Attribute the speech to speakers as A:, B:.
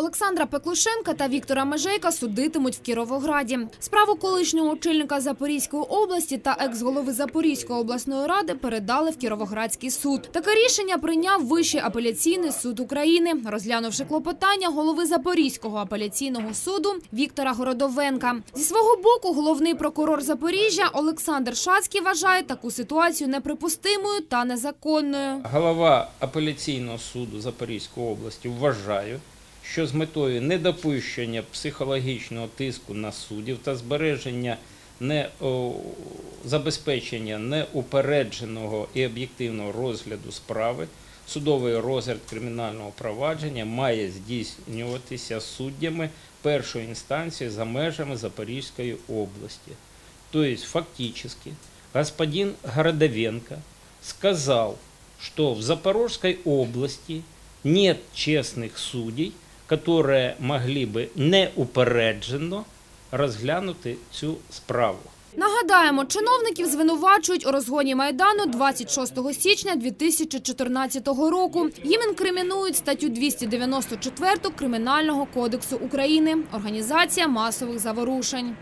A: Олександра Пеклушенка та Віктора Межейка судитимуть в Кіровограді. Справу колишнього очільника Запорізької області та екс-голови Запорізької обласної ради передали в Кіровоградський суд. Таке рішення прийняв Вищий апеляційний суд України, розглянувши клопотання голови Запорізького апеляційного суду Віктора Городовенка. Зі свого боку, головний прокурор Запоріжжя Олександр Шацький вважає таку ситуацію неприпустимою та незаконною.
B: Голова апеляційного суду Запорізької області вважає, що з метою недопущення психологічного тиску на суддів та збереження не о, забезпечення неупередженого і об'єктивного розгляду справи, судовий розгляд кримінального провадження має здійснюватися суддями першої інстанції за межами Запорізької области. То есть фактически господин Городовенко сказал, что в Запорожской области нет честных судей, которые могли бы неупереджено розглянути цю справу.
A: Нагадаємо, чиновників звинувачують у розгоні Майдану 26 січня 2014 року. Їм інкримінують статтю 294 Кримінального кодексу України – організація масових заворушень.